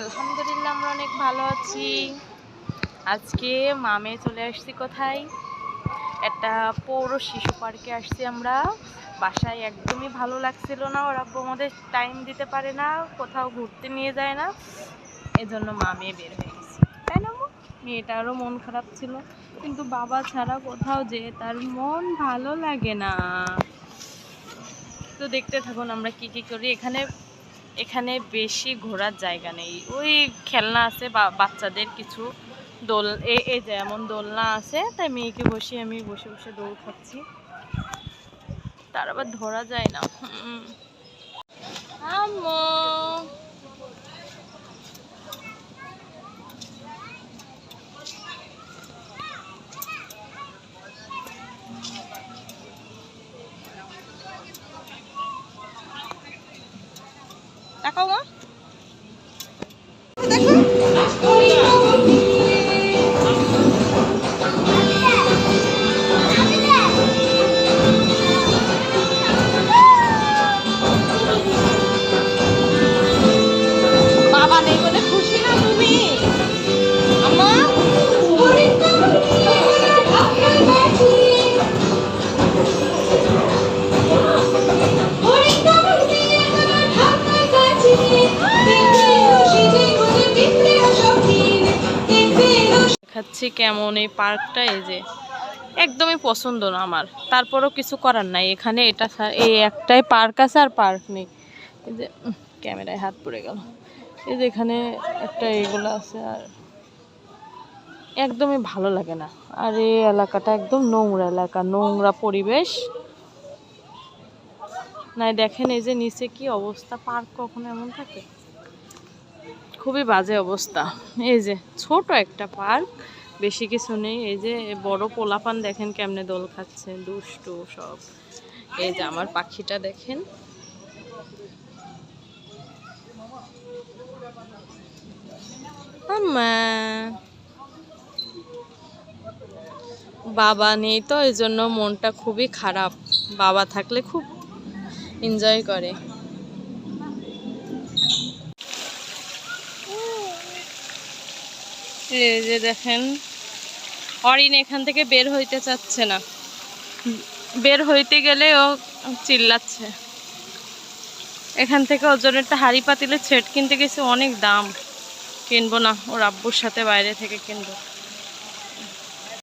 আলহামদুলিল্লাহ আমরা অনেক ভালো আছি। আজকে মামে চলে আসছি কোথায়? একটা পৌর শিশু পার্কে আসছি আমরা। বাসায় একদমই ভালো লাগছিল না। ওরা আমাদের টাইম দিতে পারে না, কোথাও ঘুরতে নিয়ে যায় না। এজন্য মামে বের হয়ে গেছে। তাই না মেয়েটারও মন খারাপ ছিল। কিন্তু বাবা ছাড়া কোথাও যে তার মন ভালো লাগে না। তো দেখতে থাকুন আমরা কি কি করি। এখানে এখানে বেশি ঘোরার জায়গা নেই। ওই খেলনা আছে বা, বাচ্চাদের কিছু দোল এই যে এমন দোলনা আছে, তাই মেয়েকে বসে আমি বসে বসে দৌড় খাচ্ছি। তার আবার ধরা যায় না। আম্মু! তাকাও মা দেখাচ্ছি কেমন এই পার্কটা, এই যে। একদমই পছন্দ না আমার। তারপরও কিছু করার নাই। এখানে এটা এই একটাই পার্ক আছে আর পার্ক নেই। এই যে ক্যামেরায় হাত পড়ে গেল। এই যে এখানে একটা এগুলো আছে আর একদমই ভালো লাগে না। আর এই এলাকাটা একদম নোংরা এলাকা, নোংরা পরিবেশ। নাই, দেখেন এই যে নিচে কি অবস্থা, পার্ক কখনো এমন থাকে? খুবই বাজে অবস্থা। এই যে, ছোট একটা পার্ক। বেশি কিছু নেই। এই যে বড় পোলাপান দেখেন কেমনে দোল খাচ্ছে, দুষ্টু সব। এই যে আমার পাখিটা দেখেন। বাবা নেই তো, এই জন্য মনটা খুবই খারাপ। বাবা থাকলে খুব এনজয় করে। এই যে দেখেন। অরিন এখান থেকে বের হইতে চাচ্ছে না। বের হইতে গেলে ও চিল্লাচ্ছে। এখান থেকে ওর জন্য একটা হাড়ি পাতিলে ছেট কিনতে গেছে, অনেক দাম। কিনবো না, ওর আব্বুর সাথে বাইরে থেকে কিনবো।